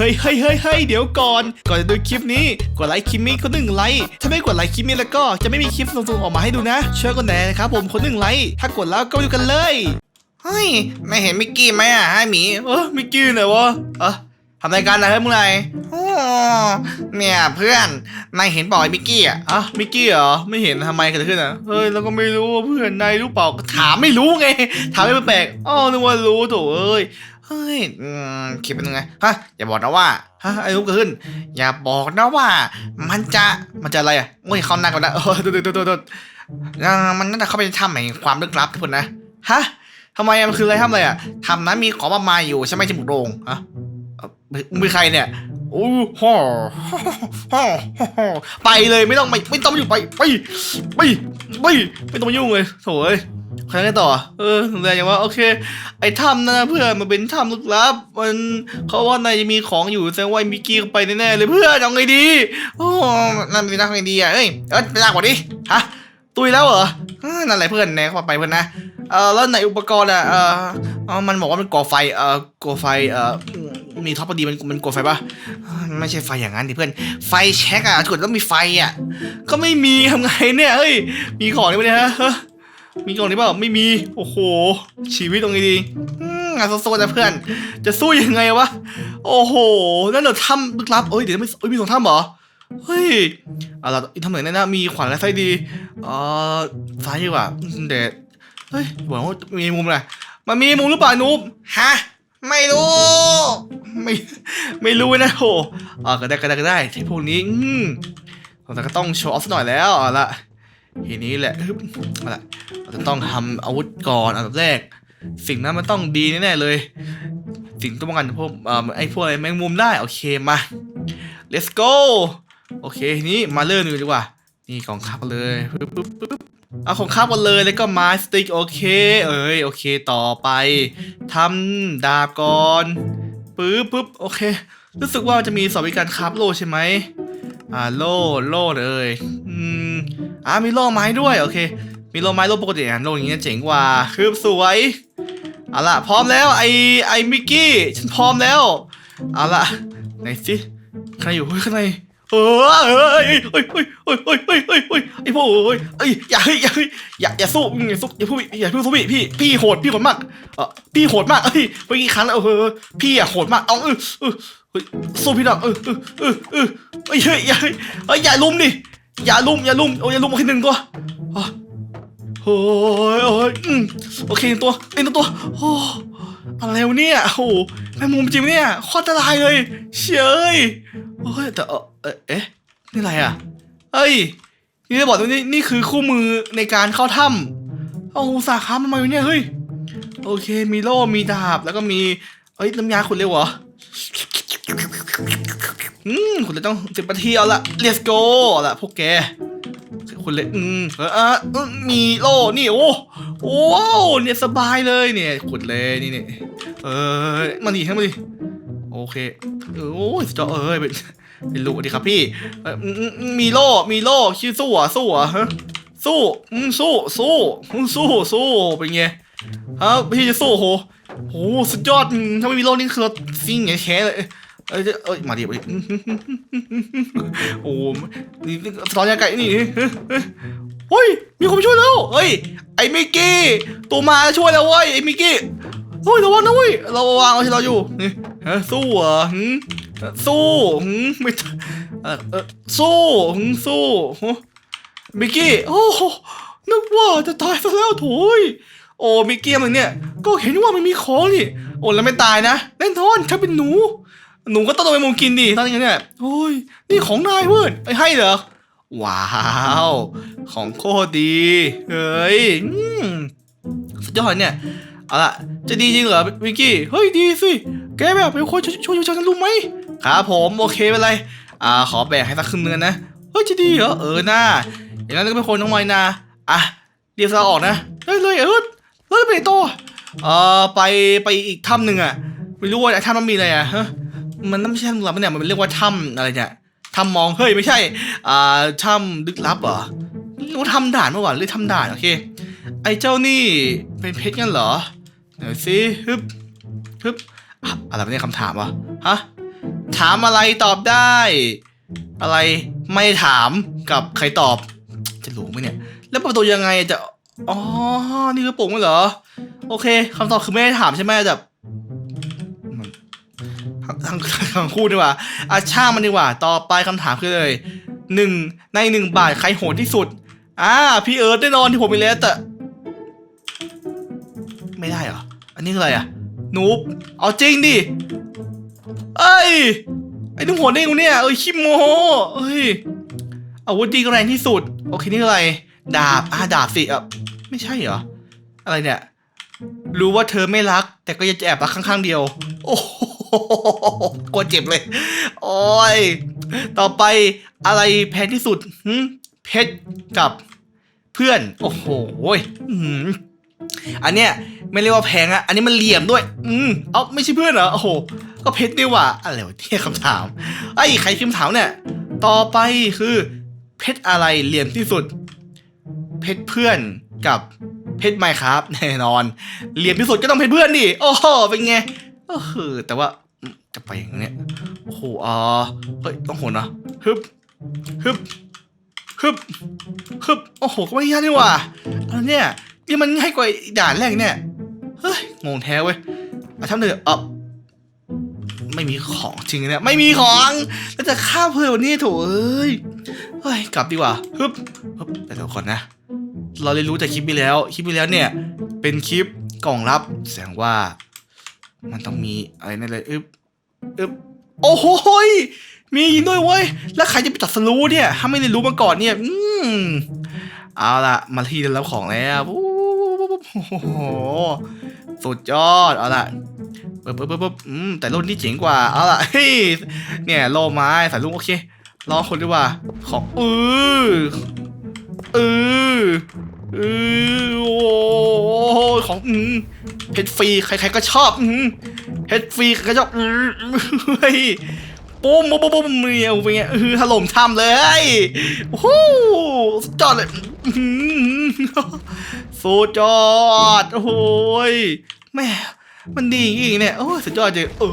เฮ้ยเฮ้ยเฮ้ยเฮ้ยเดี๋ยวก่อน ก่อนจะดูคลิปนี้ กดไลค์คลิปนี้คนหนึ่งไลค์ ถ้าไม่กดไลค์คลิปนี้แล้วก็จะไม่มีคลิปส่งๆออกมาให้ดูนะ ช่วยกดแหน่นะครับผมคนหนึ่งไลค์ ถ้ากดแล้วก็ไปดูกันเลย เฮ้ย ไม่เห็นมิกกี้ไหมอะไอ้หมี เออมิกกี้ไหนวะเออทำรายการอะไรให้มึงไรโอ้เนี่ยเพื่อนนายเห็นบอกไอ้มิกกี้อะอะมิกกี้เหรอไม่เห็นทำไมเกิดขึ้นอะเฮ้ยเราก็ไม่รู้ว่าเพื่อนนายรู้เปล่าก็ถามไม่รู้ไงถามไม่แปลกๆอ๋อนึกว่ารู้โถเอ้ย เฮ้ยอืมคิดเป็นยังไงฮะอย่าบอกนะว่าฮะไอ้รู้เกิดขึ้น อย่าบอกนะว่า มันจะมันจะอะไรอะโอ้ยเขาหนักกว่านะโอ้โดดโดดโดดโดดอ่ามันน่าจะเข้าไปในถ้ำแห่งความลึกลับทุกคนนะฮะทำไมอะมันคืออะไรทำอะไรอะถ้ำนั้นมีของมากมายอยู่ใช่ไหมจมูกโด่งฮะเอ่อมึงเป็นใครเนี่ยโอ้โหฮ่อฮ่อฮ่อไปเลยไม่ต้องไปไม่ต้องมาอยู่ไปไปไปไปไม่ต้องมายุ่งเลยโถ่เอ้ย ครกันต่อ เออสนใจอย่างว่า โอเค ไอ้ถ้ำนั่นนะเพื่อนมันเป็นถ้ำลึกลับ มันเขาว่าในจะมีของอยู่แสดงว่ามิกกี้เข้าไปแน่ๆเลยเพื่อนเอาไงดีโอ้นั่นเป็นนักเรียนดีอะเอ้ยเอ้ยไปลากกว่าดิฮะตุยแล้วเหรอนั่นแหละเพื่อนแน่เข้าไปเพื่อนนะเออแล้วไหนอุปกรณ์อะเออเอมันบอกว่ามันก่อไฟเออก่อไฟเออมีท็อปพอดีมันมันก่อไฟปะไม่ใช่ไฟอย่างนั้นดิเพื่อน ไฟแช็กอะจุดต้องมีไฟอะ ก็ไม่มีทำไงเนี่ยเฮ้ย มีของนี่ไหมเนี่ยฮะ เฮ้ยมีของนี่เปล่าไม่มี โอ้โห ชีวิตตรงนี้ดีอืมอะโซๆนะเพื่อน จะสู้ยังไงวะ โอ้โห นั่นเหรอถ้ำลึกลับเอ้ย เดี๋ยวไม่เอ้ย มีสองถ้ำเหรอ เฮ้ยเอาล่ะอีกถ้ำไหนแน่นะมีขวานและไส้ดีเอ่อซ้ายดีกว่าอืมเด็ดเฮ้ยบอกว่ามีมุมอะไรมันมีมุมหรือเปล่านูบฮะ ไม่รู้ ไม่ ไม่รู้นะโหอ่าก็ได้ก็ได้ก็ได้ที่พวกนี้ อืมแต่ก็ต้องโชว์ออฟสักหน่อยแล้วเอาละ ทีนี้แหละเอาละเราจะต้องทำอาวุธก่อนอันดับแรก สิ่งนั้นมันต้องดีแน่เลย สิ่งต้องป้องกันพวกเอ่อไอ้พวกอะไรแมงมุมได้โอเคมา let's go โอเคทีนี้มาเริ่มดูดีกว่า นี่ของคับเลยปึ๊บปึ๊บปึ๊บเอาของคับกันเลยแล้วก็ไม้สติกโอเค เอ้ยโอเคต่อไปทำดาบก่อนปึ๊บปึ๊บโอเค รู้สึกว่าจะมีสอนวิการคราฟโลใช่ไหมอ่าโลโลเลย อืมอ่ามีโล่ไม้ด้วยโอเค มีโล่ไม้โล่ปกติอะโล่อย่างเงี้ยเจ๋งกว่าคืบสวยเอาล่ะพร้อมแล้วไอไอมิกกี้ฉันพร้อมแล้วเอาล่ะไหนสิใครอยู่เฮ้ยข้างในเออเฮ้ยเฮ้ยเฮ้ยเฮ้ยเฮ้ยเฮ้ยเฮ้ยเฮ้ยไอพวกเฮ้ยเอ้ยอย่าเฮ้ยอย่าเฮ้ยอย่าอย่าสู้อย่าสู้อย่าพูดอย่าพูดสู้พี่พี่พี่โหดพี่โหดมากเออพี่โหดมากเอ้ยเมื่อกี้ครั้งแล้วเออพี่อะโหดมากเอาเออเออเฮ้ยสู้พี่หน่อยเออเออเออเออเฮ้ยเฮ้ยอย่าเฮ้ยเฮ้ยอย่าลุมดิ อย่าลุมอย่าลุมโอ้ยอย่าลุมมาแค่หนึ่งตัวโอ้ยโอ้ยโอเคหนึ่งตัวอ้ยหนึ่งตัวโอ้อะไรวะเนี่ยโอ้แมงมุมจริงเนี่ยโคตรอันตรายเลย เชยโอ้ยแต่เออเอ๊ะนี่อะไรอะเอ้ยนี่จะบอกว่านี่นี่คือคู่มือในการเข้าถ้ำเอาอุตสาห์ค้ามันมาอยู่เนี่ยเฮ้ยโอเคมีโล่มีดาบแล้วก็มีเอ้ยน้ำยาขุดเร็วเหรอ อืมขุดเลยต้องสิบนาทีเอาละ let's go เอาละพวกแกคุณเลยอืมเอออมีโล่นี่โอ้โอ้เนี่ยสบายเลยเนี่ยขุดเลยนี่เนี่ยเออมาดิให้มาดิโอเคเออโอ้ยสุดยอดเออเป็นเป็นลูกดีครับพี่มีโล่มีโล่ชื่อสู้อะสู้อะฮะสู้อืมสู้สู้อืมสู้สู้เป็นไงฮะพี่จะสู้โหโหสุดยอดถ้าไม่มีโล่นี่คือซิ่งอย่แค่เลย เอ้ยเอ้ยมาดิมาดิโอ้นี่สอนยาไก่นี่เฮ้ยมีคนมาช่วยแล้วเฮ้ยไอ้มิกกี้ตัวมาช่วยแล้วเว้ยไอ้มิกกี้เฮ้ยระวังนะเว้ยเราวางเอาที่เราอยู่นี่สู้เหรอสู้ไม่เออเออสู้สู้มิกกี้โอ้หนึกว่าจะตายซะแล้วโถยโอ้มิกกี้มันเนี่ยก็เห็นว่ามันมีของนี่โอ้แล้วไม่ตายนะแน่นอนฉันเป็นหนู หนูก็ต้องไปมุมกินดิตอนนี้เนี่ยโอ้ยนี่ของนายเว้ยไอ้ให้เหรอ ว้าว ของโคตรดี เฮ้ยสุดยอดเนี่ย เอาล่ะ จะดีจริงเหรอวิกกี้ เฮ้ยดีสิ แกแบบเป็นคนช่วยช่วยช่วยฉันรู้ไหมครับผมโอเคไม่เป็นไร อ่าขอแบ่งให้สักครึ่งเนื้อนะ เฮ้ยจะดีเหรอเออหน่าอย่างนั้นก็เป็นคนน้องไม้นะอะเดี๋ยวเราออกนะได้ยเลยเออแล้วไปไหนต่อเอ่อไปไปอีกถ้ำหนึ่งอะไม่รู้ว่าไอ้ถ้ำมันมีอะไรอะฮะ มันไม่ใช่ถ้ำลับเนี่ยมันเรียกว่าถ้ำอะไรเนี่ยถ้ำมองเฮ้ยไม่ใช่อ่าถ้ำลึกลับเหรอเรียกว่าถ้ำด่านเมื่อก่อนเรียถ้ำด่านโอเค ไอ้เจ้านี่เป็นเพชรกันเหรอเดี๋ยวสิฮึบฮึบอะไรวะเนี่ยคำถามวะฮะถามอะไรตอบได้ อะไรไม่ถามกับใครตอบ จะรู้ไหมเนี่ย แล้วประตูยังไงจะอ๋อ นี่คือปุ่มเหรอ โอเคคำตอบคือไม่ได้ถามใช่ไหมจะทั้ง ทั้งทั้งคู่ดีกว่าอาช่างมันดีกว่า ต่อไปคำถามคือเลยหนึ่งในหนึ่งบาทใครโหดที่สุด อ่า พี่เอิร์ธแน่นอนที่ผมมีแล้วแต่ไม่ได้เหรอ อันนี้คืออะไรอะ นูบเอาจริงดิ เอ้ย ไอ้นุ่มโหดได้งเนี่ย เอ้ยคิโมเอ้ย อาวุธดีก็แรงที่สุด โอเคนี่ออะไร ดาบ อ่าดาบสิอะไม่ใช่เหรอ อะไรเนี่ย รู้ว่าเธอไม่รัก แต่ก็ยังจะแอบรักข้างๆเดียว โอ้โห กลัวเจ็บเลย โอ้ย ต่อไปอะไรแพงที่สุดหึเพชรกับเพื่อน โอ้โหอื้อหืออันเนี้ยไม่เรียกว่าแพงอะอันนี้มันเหลี่ยมด้วย อืมเอาไม่ใช่เพื่อนเหรอ โอ้โห ก็เพชรนี่หว่าอะไรวะที่คำถาม ไอ้ใครพิมพ์ถามเนี่ย ต่อไปคือ เพชรอะไรเหลี่ยมที่สุด เพชรเพื่อนกับเพชรไมครับแน่นอน เหลี่ยมที่สุดก็ต้องเพชรเพื่อนดิ โอ้โห เป็นไง เออแต่ว่าจะไปอย่างเนี้ยโอ้โหอ่าเฮ้ยต้องโหนนะฮึบฮึบฮึบฮึบโอ้โหก็ไม่ยากนี่หว่าอันเนี้ยนี่มันง่ายกว่าด่านแรกเนี่ยเฮ้ยงงแท้เว้ยอะทำเลยอะไม่มีของจริงเนี่ยไม่มีของแล้วจะฆ่าเพื่อนวันนี้โถเอ้ยเฮ้ยกลับดีกว่าฮึบฮึบแต่เดี๋ยวก่อนนะ เราได้รู้จากคลิปไปแล้ว คลิปไปแล้วเนี่ย เป็นคลิปกล่องลับแสดงว่า มันต้องมีอะไรนั่นเลย อึบอึบโอ้โหยมียิงด้วยเว้ย แล้วใครจะไปตัดสรู้เนี่ย ถ้าไม่ได้รู้มาก่อนเนี่ย อืมเอาละมาที่ได้รับของแล้วโอ้โห สุดยอด เอาละปึ๊บปึ๊บปึ๊บปึ๊บอืม แต่รุ่นนี้เจ๋งกว่า เอาละเฮ้ย เนี่ยโลไม้สายลุงโอเครอคนดีกว่า ของเออเออเออโอ้ของอืม เพชรฟรีใครๆก็ชอบเพชรฟรีใครก็ชอบเฮ้ยปุ้มปุ้มปุ้มปุ้มเนี่ยเป็นไงเออถล่มถ้ำเลยโอ้โหสุดยอดเลยสุดยอดโอ้ยแม่มันดีอย่างงี้เนี่ยโอ้สุดยอดจริงโอ้